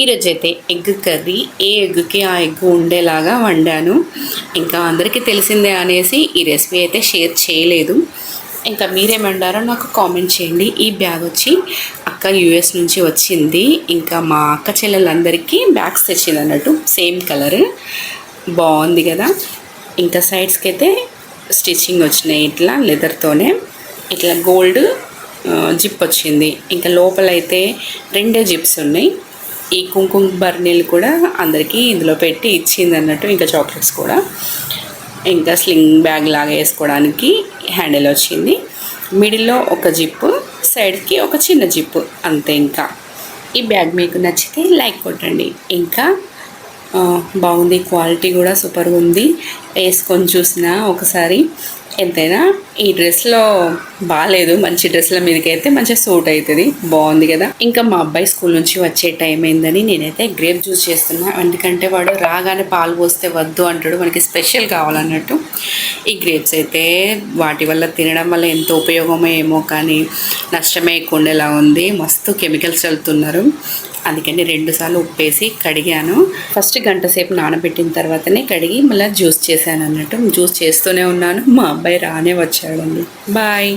ఈరోజు అయితే egg curry ఏ ఎగ్కి ఆ ఎగ్ ఉండేలాగా వండాను. ఇంకా అందరికీ తెలిసిందే అనేసి ఈ రెసిపీ అయితే షేర్ చేయలేదు. ఇంకా మీరేమంటారో నాకు కామెంట్ చేయండి. ఈ బ్యాగ్ వచ్చి అక్క యూఎస్ నుంచి వచ్చింది. ఇంకా మా అక్క చెల్లెలందరికీ బ్యాగ్స్ తెచ్చింది అన్నట్టు సేమ్ కలర్. బాగుంది కదా? ఇంకా సైడ్స్కి అయితే స్టిచ్చింగ్ వచ్చినాయి ఇట్లా లెదర్తోనే. ఇట్లా గోల్డ్ జిప్ వచ్చింది. ఇంకా లోపలైతే రెండే జిప్స్ ఉన్నాయి. ఈ కుంకుమ బర్నీలు కూడా అందరికీ ఇందులో పెట్టి ఇచ్చింది అన్నట్టు ఇంకా చాక్లెట్స్ కూడా. ఇంకా స్లింగ్ బ్యాగ్ లాగా వేసుకోవడానికి హ్యాండిల్ వచ్చింది. మిడిల్లో ఒక జిప్పు సైడ్కి ఒక చిన్న జిప్పు అంతే ఇంకా. ఈ బ్యాగ్ మీకు నచ్చితే లైక్ కొట్టండి. ఇంకా బాగుంది క్వాలిటీ కూడా సూపర్గా ఉంది. వేసుకొని చూసిన ఒకసారి ఎంతైనా ఈ డ్రెస్లో బాగాలేదు మంచి డ్రెస్ల మీదకైతే అయితే మంచిగా సూట్ అవుతుంది బాగుంది కదా. ఇంకా మా అబ్బాయి స్కూల్ నుంచి వచ్చే టైం అయిందని నేనైతే గ్రేప్ జ్యూస్ చేస్తున్నా. ఎందుకంటే వాడు రాగానే పాలు పోస్తే వద్దు అంటాడు. మనకి స్పెషల్ కావాలన్నట్టు ఈ గ్రేప్స్ అయితే వాటి వల్ల తినడం వల్ల ఎంత ఉపయోగమో ఏమో కానీ నష్టమే ఎక్కువ ఉండేలా ఉంది. మస్తు కెమికల్స్ చల్లుతున్నారు. అందుకని రెండుసార్లు ఉప్పేసి కడిగాను. ఫస్ట్ గంట సేపు నానబెట్టిన తర్వాతనే కడిగి మళ్ళీ జ్యూస్ చేశాను అన్నట్టు. జ్యూస్ చేస్తూనే ఉన్నాను. మా అబ్బాయి రానే వచ్చాడండి బాయ్